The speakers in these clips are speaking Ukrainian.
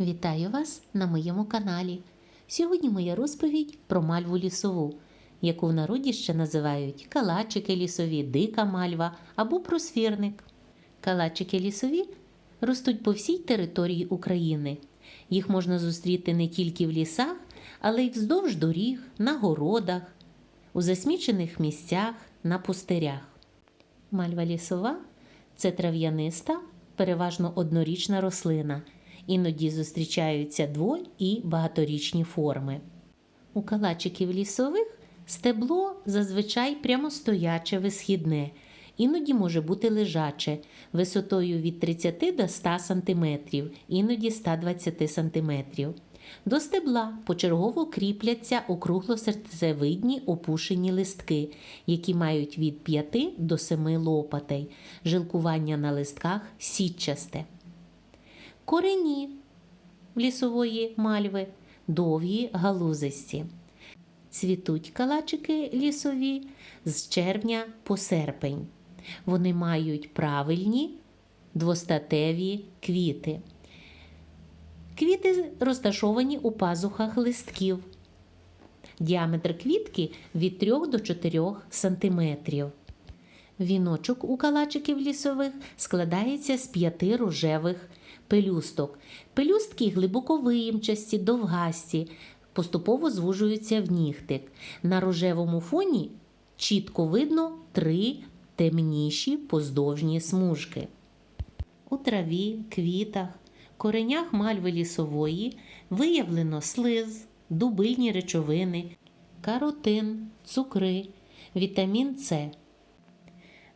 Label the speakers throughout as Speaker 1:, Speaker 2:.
Speaker 1: Вітаю вас на моєму каналі. Сьогодні моя розповідь про мальву лісову, яку в народі ще називають калачики лісові, дика мальва або просвірник. Калачики лісові ростуть по всій території України. Їх можна зустріти не тільки в лісах, але й вздовж доріг, на городах, у засмічених місцях, на пустирях. Мальва лісова це трав'яниста, переважно однорічна рослина. Іноді зустрічаються дво- і багаторічні форми. У калачиків лісових стебло зазвичай прямостояче висхідне, іноді може бути лежаче, висотою від 30 до 100 см, іноді 120 см. До стебла почергово кріпляться округло-серцевидні опушені листки, які мають від 5 до 7 лопатей. Жилкування на листках сітчасте. Корені лісової мальви довгі галузисті. Цвітуть калачики лісові з червня по серпень. Вони мають правильні двостатеві квіти. Квіти розташовані у пазухах листків. Діаметр квітки від 3 до 4 см. Віночок у калачиків лісових складається з п'яти рожевих пелюсток. Пелюстки глибоко виємчасті, довгасті, поступово звужуються в нігтик. На рожевому фоні чітко видно три темніші поздовжні смужки. У траві, квітах, коренях мальви лісової виявлено слиз, дубильні речовини, каротин, цукри, вітамін С.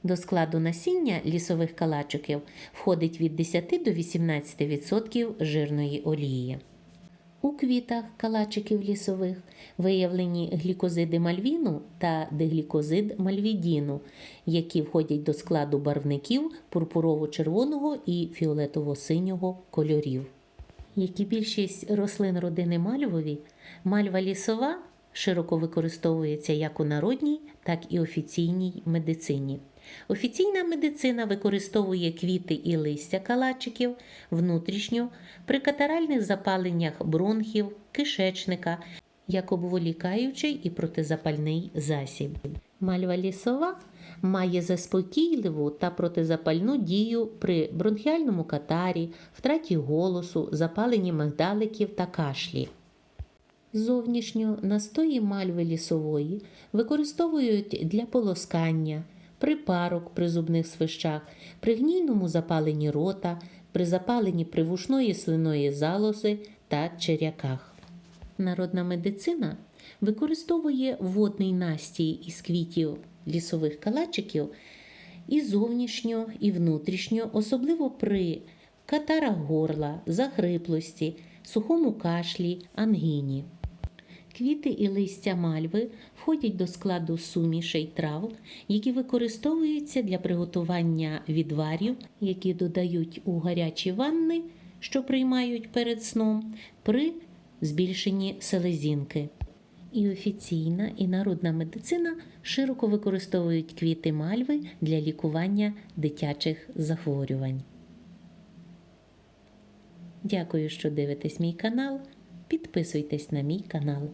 Speaker 1: До складу насіння лісових калачиків входить від 10 до 18% жирної олії. У квітах калачиків лісових виявлені глікозиди мальвіну та диглікозид мальвідіну, які входять до складу барвників пурпурово-червоного і фіолетово-синього кольорів. Як і більшість рослин родини мальвові, мальва лісова широко використовується як у народній, так і офіційній медицині. Офіційна медицина використовує квіти і листя калачиків внутрішньо при катаральних запаленнях бронхів, кишечника, як обволікаючий і протизапальний засіб. Мальва лісова має заспокійливу та протизапальну дію при бронхіальному катарі, втраті голосу, запаленні мигдаликів та кашлі. Зовнішньо настої мальви лісової використовують для полоскання, припарок при зубних свищах, при гнійному запаленні рота, при запаленні привушної слиної залози та черяках. Народна медицина використовує водний настій із квітів лісових калачиків і зовнішньо, і внутрішньо, особливо при катарах горла, захриплості, сухому кашлі, ангіні. Квіти і листя мальви входять до складу сумішей трав, які використовуються для приготування відварів, які додають у гарячі ванни, що приймають перед сном, при збільшенні селезінки. І офіційна, і народна медицина широко використовують квіти мальви для лікування дитячих захворювань. Дякую, що дивитесь мій канал. Підписуйтесь на мій канал.